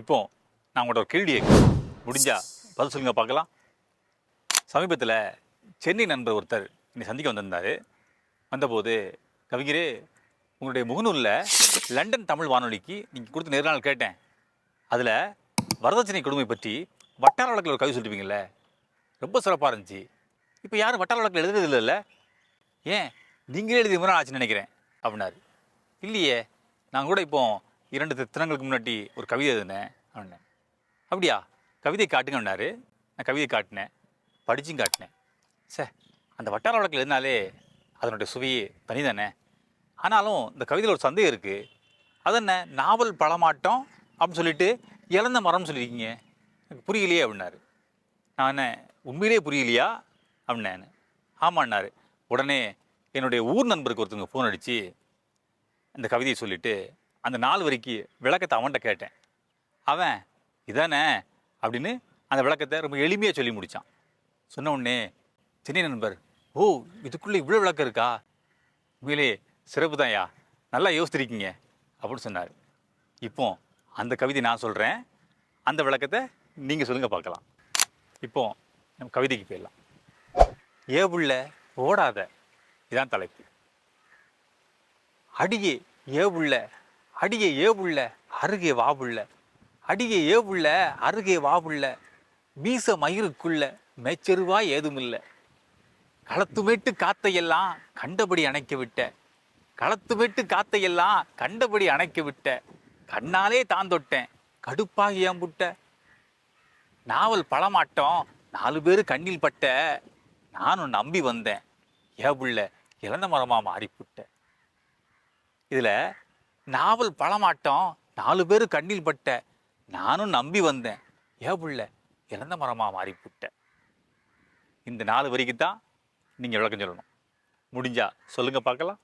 இப்போ நான் உங்களோட ஒரு கேள்வி முடிஞ்சா பதில் சொல்லுங்க பார்க்கலாம். சமீபத்தில் சென்னை நண்பர் ஒருத்தர் என்னை சந்திக்க வந்திருந்தார். வந்தபோது கவிஞரே உங்களுடைய முகநூலில் லண்டன் தமிழ் வானொலிக்கு நீங்கள் கொடுத்த நேர்காணல் கேட்டேன். அதில் வரதட்சணை கொடுமை பற்றி வட்டார வழக்கில் ஒரு கவி சொல்லிருப்பீங்கள்ல ரொம்ப சிறப்பாக இருந்துச்சு. இப்போ யாரும் வட்டார வழக்கில் எழுதுறது இல்லைல்ல? ஏன்? நீங்களே எழுதி முறை ஆச்சுன்னு நினைக்கிறேன் அப்படின்னாரு. இல்லையே நான் கூட இப்போது இரண்டு தினங்களுக்கு முன்னாடி ஒரு கவிதை எழுதினேன் அப்படின்னேன். அப்படியா? கவிதை காட்டுங்கன்னாரு நான் கவிதை காட்டினேன். படிச்சும் காட்டினேன். சே அந்த வட்டார வழக்கில் எழுதினாலே அதனுடைய சுவையே தனிதானே? ஆனாலும் இந்த கவிதையில் ஒரு சந்தேகம் இருக்குது அது என்ன? நாவல் பழமாட்டம் அப்படின்னு சொல்லிட்டு இழந்த மரம்னு சொல்லியிருக்கீங்க. எனக்கு புரியலையே அப்படின்னாரு. நான் என்ன உண்மையிலேயே புரியலையா? அப்படின்னேன். ஆமாண்ணாரு உடனே என்னுடைய ஊர் நண்பருக்கு ஒருத்தவங்க ஃபோன் அடித்து இந்த கவிதையை சொல்லிவிட்டு அந்த நாள் வரைக்கும் விளக்கத்தை அவன்கிட்ட கேட்டேன். அவன் இதானே? அப்படின்னு அந்த விளக்கத்தை ரொம்ப எளிமையாக சொல்லி முடித்தான் சொன்ன உடனே சென்னை நண்பர் ஓ இதுக்குள்ளே இவ்வளோ விளக்கம் இருக்கா? உண்மையிலே சிறப்பு தான்யா நல்லா யோசித்திருக்கீங்க அப்படின்னு சொன்னார். இப்போ அந்த கவிதை நான் சொல்கிறேன் அந்த விளக்கத்தை நீங்கள் சொல்லுங்கள் பார்க்கலாம். இப்போ நம்ம கவிதைக்கு போயிடலாம். ஏ புள்ள ஓடாத இதான் தலைப்பு. அடியே ஏ புள்ள அடியே ஏ புள்ள அருகே வா புள்ள அடியே ஏ புள்ள அருகே வா புள்ள மீச மயிருக்குள்ள மேச்செருவா ஏதுமில்ல. களத்துமேட்டு காத்தையெல்லாம் கண்டபடி அணைக்க விட்ட. களத்துமேட்டு காத்தையெல்லாம் கண்டபடி அணைக்க விட்ட. கண்ணாலே தான் தொட்டேன் கடுப்பாகி ஏன் புட்ட நாவல் பழமாட்டோம் நாலு பேர் கண்ணில் பட்ட. நானும் நம்பி வந்தேன் ஏ புள்ள இழந்த மரமா மாறிப்புட்ட. இதில் நாவல் பழமாட்டம். நாலு பேர் கண்ணில் பட்ட. நானும் நம்பி வந்தேன். ஏ புள்ள இறந்த மரமாக மாறிப்புட்ட. இந்த நாலு வரிக்கு தான் நீங்கள் விளக்கம் சொல்லணும். முடிஞ்சா சொல்லுங்கள் பார்க்கலாம்.